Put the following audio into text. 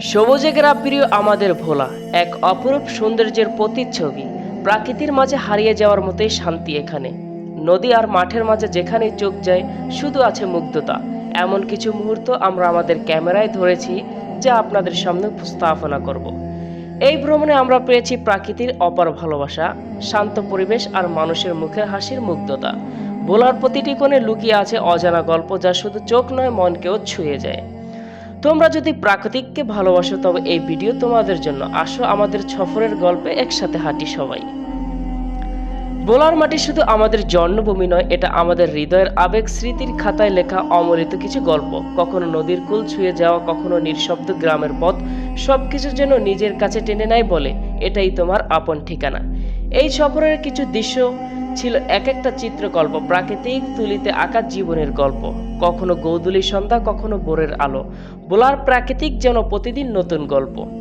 সবুজে ঘেরা প্রিয় আমাদের ভোলা, এক অপরূপ সৌন্দর্যের প্রতিচ্ছবি। প্রাকৃতির মাঝে হারিয়ে যাওয়ার মতোই শান্তি এখানে। নদী আর মাঠের মাঝে যেখানেই চোখ যায়, শুধু আছে মুগ্ধতা। এমন কিছু মুহূর্ত আমরা আমাদের ক্যামেরায় ধরেছি, যা আপনাদের সামনে উপস্থাপনা করব। এই ভ্রমণে আমরা পেয়েছি প্রাকৃতির অপার ভালোবাসা, শান্ত পরিবেশ আর মানুষের মুখের হাসির মুগ্ধতা। ভোলার প্রতিটি কোণে লুকিয়ে আছে অজানা গল্প যা শুধু চোখ নয়, মনকেও ছুঁয়ে যায়। তোমরা যদি প্রাকৃতিককে ভালোবাসো, তবে এই ভিডিও তোমাদের জন্য। আসো আমাদের সফরের গল্পে একসাথে হাঁটি সবাই। বোলার মাটি শুধু আমাদের জন্মভূমি নয়, এটা আমাদের হৃদয়ের আবেগ স্মৃতির খাতায় লেখা অমরিত কিছু গল্প। কখনো নদীর কুল ছুঁয়ে যাওয়া, কখনো নিঃশব্দ গ্রামের পথ, সবকিছু যেন নিজের কাছে টেনে নেয় বলে, এটাই তোমার আপন ঠিকানা। এই সফরের কিছু দৃশ্য ছিল এক একটা চিত্রকল্প, প্রাকৃতিক তুলিতে আঁকা জীবনের গল্প। কখনো গৌদুলি সন্ধ্যা, কখনো বোরের আলো। বলার প্রাকৃতিক যেন প্রতিদিন নতুন গল্প।